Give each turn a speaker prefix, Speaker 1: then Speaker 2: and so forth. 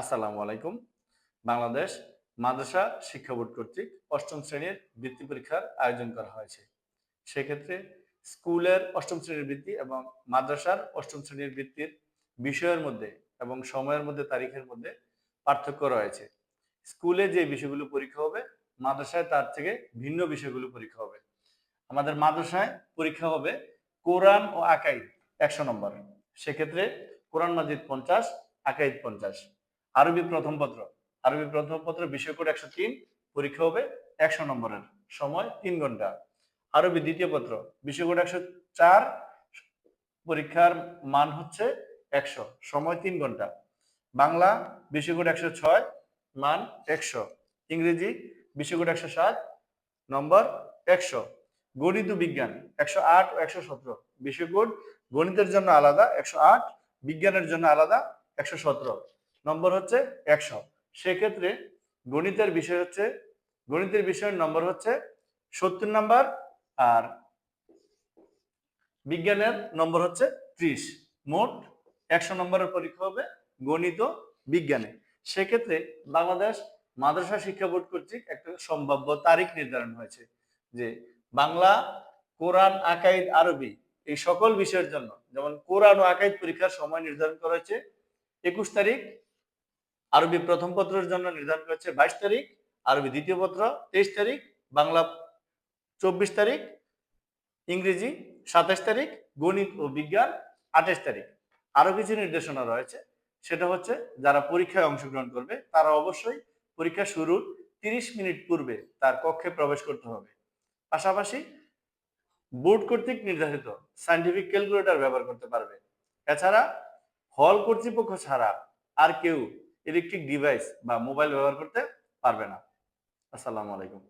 Speaker 1: আসসালামু আলাইকুম। বাংলাদেশ মাদ্রাসা শিক্ষা বোর্ড কর্তৃক অষ্টম শ্রেণির বৃত্তি পরীক্ষার আয়োজন করা হয়েছে। সেক্ষেত্রে স্কুলের অষ্টম শ্রেণির বৃত্তি এবং মাদ্রাসার অষ্টম শ্রেণির বৃত্তির বিষয়ের মধ্যে এবং সময়ের মধ্যে, তারিখের মধ্যে পার্থক্য রয়েছে। স্কুলে যে বিষয়গুলো পরীক্ষা হবে, মাদ্রাসায় তার থেকে ভিন্ন বিষয়গুলো পরীক্ষা হবে। আমাদের মাদ্রাসায় পরীক্ষা হবে কোরআন ও আকাইদ একশো নম্বর। সেক্ষেত্রে কোরআন মাজিদ পঞ্চাশ, আকাইদ পঞ্চাশ। আরবি প্রথম পত্র। আরবি প্রথম পত্র বিষয় কোড একশো তিন, পরীক্ষা হবে একশো নম্বরের। সময় তিন ঘণ্টা। আরবি দ্বিতীয় পত্র, বিষয় কোড একশো চার, পরীক্ষার মান হচ্ছে একশো, সময় তিন ঘণ্টা। বাংলা, বিষয় কোড একশো ছয়, মান একশো। ইংরেজি, বিষয় কোড একশো সাত, নম্বর একশো। গণিত বিজ্ঞান, একশো আট ও একশো সতেরো। বিষয় কোড গণিতের জন্য আলাদা, একশো আট, বিজ্ঞানের জন্য আলাদা, একশো সতেরো। নম্বর হচ্ছে একশো। সেক্ষেত্রে গণিতের বিষয় হচ্ছে, গণিতের বিষয়ের নম্বর হচ্ছে সত্তর নাম্বার আর বিজ্ঞানের নম্বর হচ্ছে ত্রিশ। মোট একশো নম্বরের পরীক্ষা হবে গণিত বিজ্ঞানে। সেক্ষেত্রে বাংলাদেশ মাদ্রাসা শিক্ষা বোর্ড কর্তৃক একটা সম্ভাব্য তারিখ নির্ধারণ হয়েছে যে বাংলা, কোরআন, আকাইদ, আরবি এই সকল বিষয়ের জন্য, যেমন কোরআন ও আকাইদ পরীক্ষার সময় নির্ধারণ করা হয়েছে, একুশ তারিখ আরবি প্রথম পত্রের জন্য নির্ধারণ করেছে বাইশ তারিখ, আরবি দ্বিতীয় পত্র তেইশ তারিখ, বাংলা চব্বিশ তারিখ, ইংরেজি সাতাশ তারিখ, গণিত ও বিজ্ঞান আঠাশ তারিখ। আরও কিছু নির্দেশনা রয়েছে, সেটা হচ্ছে যারা পরীক্ষায় অংশগ্রহণ করবে, তারা অবশ্যই পরীক্ষা শুরুর তিরিশ মিনিট পূর্বে তার কক্ষে প্রবেশ করতে হবে। পাশাপাশি বোর্ড কর্তৃক নির্ধারিত সাইন্টিফিক ক্যালকুলেটর ব্যবহার করতে পারবে। এছাড়া হল কর্তৃপক্ষ ছাড়া আর কেউ ইলেকট্রিক ডিভাইস বা মোবাইল ব্যবহার করতে পারবে না। আসসালামু আলাইকুম।